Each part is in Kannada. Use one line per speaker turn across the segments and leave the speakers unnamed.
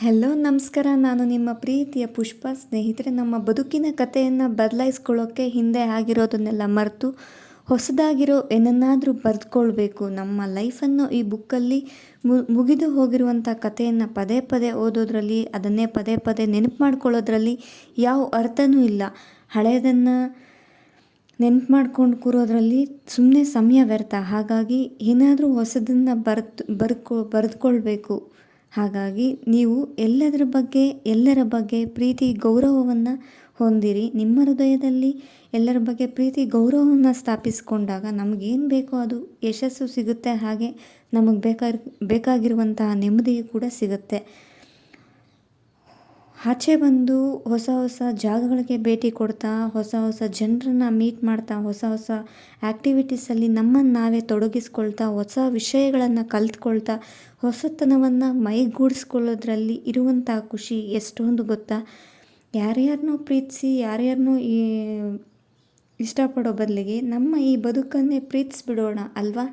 ಹೆಲೋ ನಮಸ್ಕಾರ. ನಾನು ನಿಮ್ಮ ಪ್ರೀತಿಯ ಪುಷ್ಪ. ಸ್ನೇಹಿತರೆ, ನಮ್ಮ ಬದುಕಿನ ಕಥೆಯನ್ನು ಬದಲಾಯಿಸ್ಕೊಳ್ಳೋಕ್ಕೆ ಹಿಂದೆ ಆಗಿರೋದನ್ನೆಲ್ಲ ಮರೆತು ಹೊಸದಾಗಿರೋ ಏನನ್ನಾದರೂ ಬರೆದುಕೊಳ್ಬೇಕು ನಮ್ಮ ಲೈಫನ್ನು ಈ ಬುಕ್ಕಲ್ಲಿ ಮುಗಿದು ಹೋಗಿರುವಂಥ ಕಥೆಯನ್ನು ಪದೇ ಪದೇ ಓದೋದ್ರಲ್ಲಿ, ಅದನ್ನೇ ಪದೇ ಪದೇ ನೆನಪು ಮಾಡ್ಕೊಳ್ಳೋದ್ರಲ್ಲಿ ಯಾವ ಅರ್ಥನೂ ಇಲ್ಲ. ಹಳೆಯದನ್ನು ನೆನಪು ಮಾಡ್ಕೊಂಡು ಕೂರೋದ್ರಲ್ಲಿ ಸುಮ್ಮನೆ ಸಮಯ ವ್ಯರ್ಥ. ಹಾಗಾಗಿ ಏನಾದರೂ ಹೊಸದನ್ನು ಬರೆದು ಬರ್ಕೊ, ಬರೆದುಕೊಳ್ಬೇಕು. ಹಾಗಾಗಿ ನೀವು ಎಲ್ಲದರ ಬಗ್ಗೆ, ಎಲ್ಲರ ಬಗ್ಗೆ ಪ್ರೀತಿ, ಗೌರವವನ್ನು ಹೊಂದಿರಿ. ನಿಮ್ಮ ಹೃದಯದಲ್ಲಿ ಎಲ್ಲರ ಬಗ್ಗೆ ಪ್ರೀತಿ, ಗೌರವವನ್ನು ಸ್ಥಾಪಿಸಿಕೊಂಡಾಗ ನಮಗೇನು ಬೇಕೋ ಅದು ಯಶಸ್ಸು ಸಿಗುತ್ತೆ. ಹಾಗೆ ನಮಗೆ ಬೇಕಾಗಿ ಬೇಕಾಗಿರುವಂತಹ ನೆಮ್ಮದಿಯು ಕೂಡ ಸಿಗುತ್ತೆ. ಆಚೆ ಬಂದು ಹೊಸ ಹೊಸ ಜಾಗಗಳಿಗೆ ಭೇಟಿ ಕೊಡ್ತಾ, ಹೊಸ ಹೊಸ ಜನರನ್ನ ಮೀಟ್ ಮಾಡ್ತಾ, ಹೊಸ ಹೊಸ ಆ್ಯಕ್ಟಿವಿಟೀಸಲ್ಲಿ ನಮ್ಮನ್ನು ನಾವೇ ತೊಡಗಿಸ್ಕೊಳ್ತಾ, ಹೊಸ ವಿಷಯಗಳನ್ನು ಕಲ್ತ್ಕೊಳ್ತಾ, ಹೊಸತನವನ್ನು ಮೈಗೂಡಿಸ್ಕೊಳ್ಳೋದ್ರಲ್ಲಿ ಇರುವಂಥ ಖುಷಿ ಎಷ್ಟೊಂದು ಗೊತ್ತಾ? ಯಾರ್ಯಾರನ್ನೋ ಪ್ರೀತಿಸಿ ಯಾರ್ಯಾರನ್ನೋ ಈ ಇಷ್ಟಪಡೋ ಬದಲಿಗೆ ನಮ್ಮ ಈ ಬದುಕನ್ನೇ ಪ್ರೀತಿಸ್ಬಿಡೋಣ ಅಲ್ವಾ?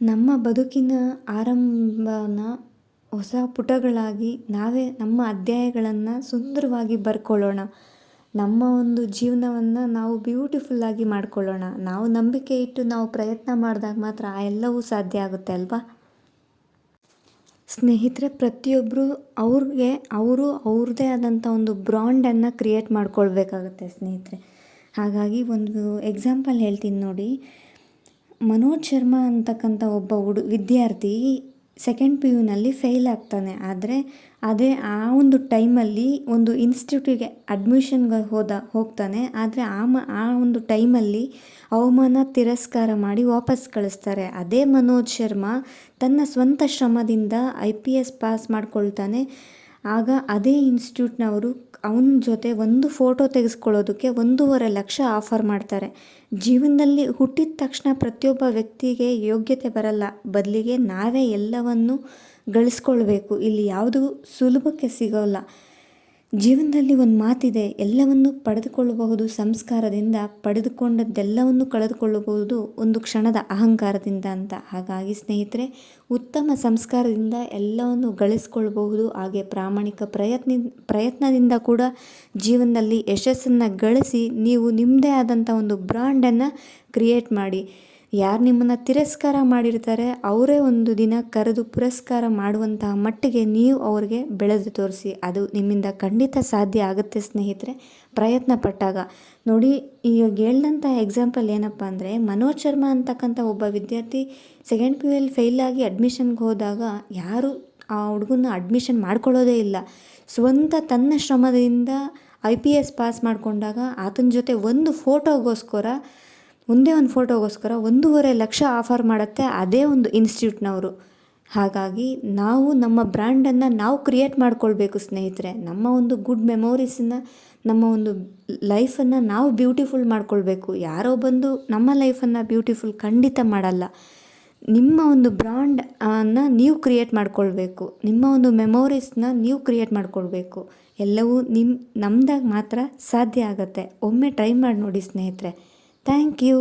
ನಮ್ಮ ಬದುಕಿನ ಆರಂಭನ ಹೊಸ ಪುಟಗಳಾಗಿ ನಾವೇ ನಮ್ಮ ಅಧ್ಯಾಯಗಳನ್ನು ಸುಂದರವಾಗಿ ಬರ್ಕೊಳ್ಳೋಣ. ನಮ್ಮ ಒಂದು ಜೀವನವನ್ನು ನಾವು ಬ್ಯೂಟಿಫುಲ್ಲಾಗಿ ಮಾಡ್ಕೊಳ್ಳೋಣ. ನಾವು ನಂಬಿಕೆ ಇಟ್ಟು ನಾವು ಪ್ರಯತ್ನ ಮಾಡಿದಾಗ ಮಾತ್ರ ಆ ಎಲ್ಲವೂ ಸಾಧ್ಯ ಆಗುತ್ತೆ ಅಲ್ವಾ? ಸ್ನೇಹಿತರೆ ಪ್ರತಿಯೊಬ್ಬರು ಅವ್ರಿಗೆ, ಅವರು ಅವ್ರದ್ದೇ ಆದಂಥ ಒಂದು ಬ್ರಾಂಡನ್ನು ಕ್ರಿಯೇಟ್ ಮಾಡ್ಕೊಳ್ಬೇಕಾಗತ್ತೆ ಸ್ನೇಹಿತರೆ. ಹಾಗಾಗಿ ಒಂದು ಎಕ್ಸಾಂಪಲ್ ಹೇಳ್ತೀನಿ ನೋಡಿ. ಮನೋಜ್ ಶರ್ಮಾ ಅಂತಕ್ಕಂಥ ಒಬ್ಬ ಹುಡು, ವಿದ್ಯಾರ್ಥಿ ಸೆಕೆಂಡ್ ಪಿ ಯುನಲ್ಲಿ ಫೇಲ್ ಆಗ್ತಾನೆ. ಆದರೆ ಅದೇ ಆ ಒಂದು ಟೈಮಲ್ಲಿ ಒಂದು ಇನ್ಸ್ಟಿಟ್ಯೂಟಿಗೆ ಅಡ್ಮಿಷನ್ಗೆ ಹೋದ, ಹೋಗ್ತಾನೆ. ಆದರೆ ಆ ಮ, ಆ ಒಂದು ಟೈಮಲ್ಲಿ ಅವಮಾನ, ತಿರಸ್ಕಾರ ಮಾಡಿ ವಾಪಸ್ ಕಳಿಸ್ತಾರೆ. ಅದೇ ಮನೋಜ್ ಶರ್ಮಾ ತನ್ನ ಸ್ವಂತ ಶ್ರಮದಿಂದ ಐ ಪಿ ಎಸ್ ಪಾಸ್ ಮಾಡ್ಕೊಳ್ತಾನೆ. ಆಗ ಅದೇ ಇನ್ಸ್ಟಿಟ್ಯೂಟ್ನವರು ಅವನ ಜೊತೆ ಒಂದು ಫೋಟೋ ತೆಗೆಸ್ಕೊಳ್ಳೋದಕ್ಕೆ ಒಂದೂವರೆ ಲಕ್ಷ ಆಫರ್ ಮಾಡ್ತಾರೆ. ಜೀವನದಲ್ಲಿ ಹುಟ್ಟಿದ ತಕ್ಷಣ ಪ್ರತಿಯೊಬ್ಬ ವ್ಯಕ್ತಿಗೆ ಯೋಗ್ಯತೆ ಬರಲ್ಲ. ಬದಲಿಗೆ ನಾವೇ ಎಲ್ಲವನ್ನು ಗಳಿಸ್ಕೊಳ್ಬೇಕು. ಇಲ್ಲಿ ಯಾವುದು ಸುಲಭಕ್ಕೆ ಸಿಗೋಲ್ಲ. ಜೀವನದಲ್ಲಿ ಒಂದು ಮಾತಿದೆ, ಎಲ್ಲವನ್ನು ಪಡೆದುಕೊಳ್ಳಬಹುದು, ಸಂಸ್ಕಾರದಿಂದ ಪಡೆದುಕೊಂಡದ್ದೆಲ್ಲವನ್ನು ಕಳೆದುಕೊಳ್ಳಬಹುದು ಒಂದು ಕ್ಷಣದ ಅಹಂಕಾರದಿಂದ ಅಂತ. ಹಾಗಾಗಿ ಸ್ನೇಹಿತರೆ, ಉತ್ತಮ ಸಂಸ್ಕಾರದಿಂದ ಎಲ್ಲವನ್ನು ಗಳಿಸ್ಕೊಳ್ಬಹುದು. ಹಾಗೆ ಪ್ರಾಮಾಣಿಕ ಪ್ರಯತ್ನ, ಪ್ರಯತ್ನದಿಂದ ಕೂಡ ಜೀವನದಲ್ಲಿ ಯಶಸ್ಸನ್ನು ಗಳಿಸಿ ನೀವು ನಿಮ್ಮದೇ ಆದಂಥ ಒಂದು ಬ್ರಾಂಡನ್ನು ಕ್ರಿಯೇಟ್ ಮಾಡಿ. ಯಾರು ನಿಮ್ಮನ್ನು ತಿರಸ್ಕಾರ ಮಾಡಿರ್ತಾರೆ, ಅವರೇ ಒಂದು ದಿನ ಕರೆದು ಪುರಸ್ಕಾರ ಮಾಡುವಂತಹ ಮಟ್ಟಿಗೆ ನೀವು ಅವ್ರಿಗೆ ಬೆಳೆದು ತೋರಿಸಿ, ಅದು ನಿಮ್ಮಿಂದ ಖಂಡಿತ ಸಾಧ್ಯ ಆಗುತ್ತೆ ಸ್ನೇಹಿತರೆ. ಪ್ರಯತ್ನ ಪಟ್ಟಾಗ. ನೋಡಿ, ಈಗ ಹೇಳಿದಂಥ ಎಕ್ಸಾಂಪಲ್ ಏನಪ್ಪ ಅಂದರೆ, ಮನೋಜ್ ಶರ್ಮಾ ಅಂತಕ್ಕಂಥ ಒಬ್ಬ ವಿದ್ಯಾರ್ಥಿ second P U L fail ಆಗಿ ಅಡ್ಮಿಷನ್ಗೆ ಹೋದಾಗ ಯಾರು ಆ ಹುಡುಗನ ಅಡ್ಮಿಷನ್ ಮಾಡ್ಕೊಳ್ಳೋದೇ ಇಲ್ಲ. ಸ್ವಂತ ತನ್ನ ಶ್ರಮದಿಂದ ಐ ಪಿ ಎಸ್ ಪಾಸ್ ಮಾಡಿಕೊಂಡಾಗ ಆತನ ಜೊತೆ ಒಂದು ಫೋಟೋಗೋಸ್ಕರ ಒಂದೇ ಒಂದು ಫೋಟೋಗೋಸ್ಕರ ಒಂದೂವರೆ ಲಕ್ಷ ಆಫರ್ ಮಾಡುತ್ತೆ ಅದೇ ಒಂದು ಇನ್ಸ್ಟಿಟ್ಯೂಟ್ನವರು. ಹಾಗಾಗಿ ನಾವು ನಮ್ಮ ಬ್ರ್ಯಾಂಡನ್ನು ನಾವು ಕ್ರಿಯೇಟ್ ಮಾಡ್ಕೊಳ್ಬೇಕು ಸ್ನೇಹಿತರೆ. ನಮ್ಮ ಒಂದು ಗುಡ್ ಮೆಮೊರೀಸನ್ನು, ನಮ್ಮ ಒಂದು ಲೈಫನ್ನು ನಾವು ಬ್ಯೂಟಿಫುಲ್ ಮಾಡ್ಕೊಳ್ಬೇಕು. ಯಾರೋ ಬಂದು ನಮ್ಮ ಲೈಫನ್ನು ಬ್ಯೂಟಿಫುಲ್ ಖಂಡಿತ ಮಾಡಲ್ಲ. ನಿಮ್ಮ ಒಂದು ಬ್ರ್ಯಾಂಡ್ ಅನ್ನು ನೀವು ಕ್ರಿಯೇಟ್ ಮಾಡ್ಕೊಳ್ಬೇಕು. ನಿಮ್ಮ ಒಂದು ಮೆಮೊರೀಸ್ನ ನೀವು ಕ್ರಿಯೇಟ್ ಮಾಡ್ಕೊಳ್ಬೇಕು. ಎಲ್ಲವೂ ನಿಮ್ಮ ನಮ್ದಾಗ ಮಾತ್ರ ಸಾಧ್ಯ ಆಗುತ್ತೆ. ಒಮ್ಮೆ ಟ್ರೈ ಮಾಡಿ ನೋಡಿ ಸ್ನೇಹಿತರೆ. Thank you